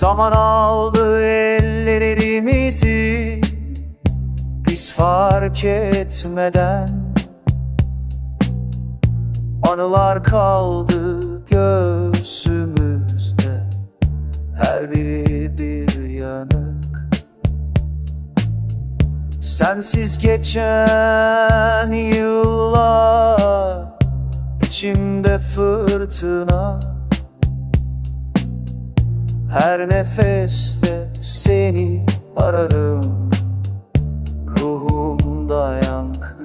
Zaman aldı ellerimizi. Biz fark etmeden Anılar kaldı göğsümüzde. Her biri bir yanık. Sensiz geçen yıllar içimde fırtına Her nefeste seni ararım. Ruhumda yankı.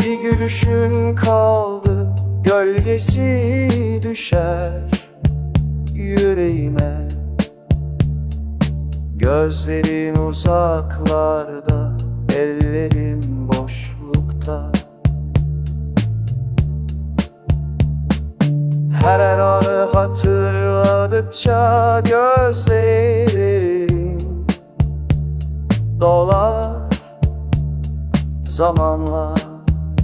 Bir gülüşün kaldı Gölgesi düşer yüreğime. Gözlerin uzaklarda Ellerim boşlukta. Her anı hatırladıkça gözlerim dolar Zamanla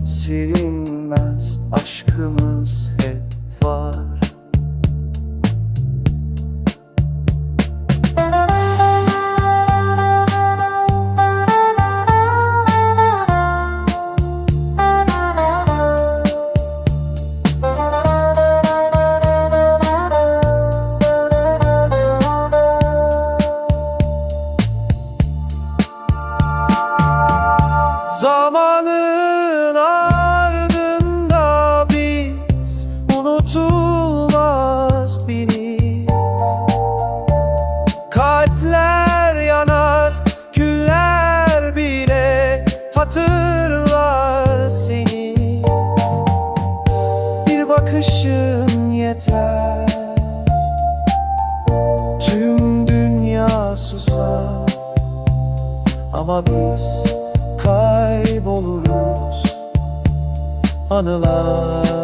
silinmez aşkımız hep Zamanın ardında biz unutulmaz biri Kalpler yanar, küller bile hatırlar seni. Bir bakışın yeter. Tüm dünya susar. Ama biz Anılar